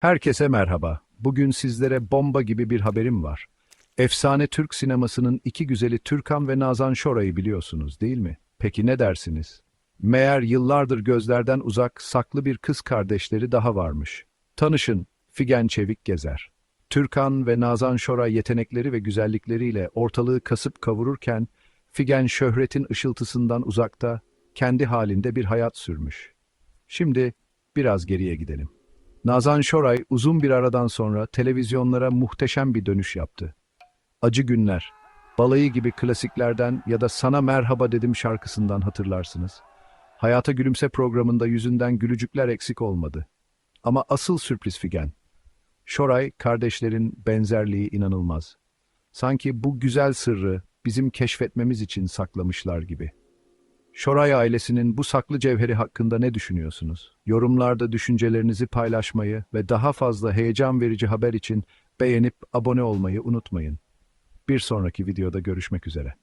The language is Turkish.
Herkese merhaba. Bugün sizlere bomba gibi bir haberim var. Efsane Türk sinemasının iki güzeli Türkan ve Nazan Şoray'ı biliyorsunuz değil mi? Peki ne dersiniz? Meğer yıllardır gözlerden uzak saklı bir kız kardeşleri daha varmış. Tanışın, Figen Çevik Gezer. Türkan ve Nazan Şoray yetenekleri ve güzellikleriyle ortalığı kasıp kavururken, Figen şöhretin ışıltısından uzakta, kendi halinde bir hayat sürmüş. Şimdi biraz geriye gidelim. Nazan Şoray uzun bir aradan sonra televizyonlara muhteşem bir dönüş yaptı. Acı Günler, Balayı gibi klasiklerden ya da Sana Merhaba Dedim şarkısından hatırlarsınız. Hayata Gülümse programında yüzünden gülücükler eksik olmadı. Ama asıl sürpriz Figen. Şoray kardeşlerin benzerliği inanılmaz. Sanki bu güzel sırrı bizim keşfetmemiz için saklamışlar gibi. Şoray ailesinin bu saklı cevheri hakkında ne düşünüyorsunuz? Yorumlarda düşüncelerinizi paylaşmayı ve daha fazla heyecan verici haber için beğenip abone olmayı unutmayın. Bir sonraki videoda görüşmek üzere.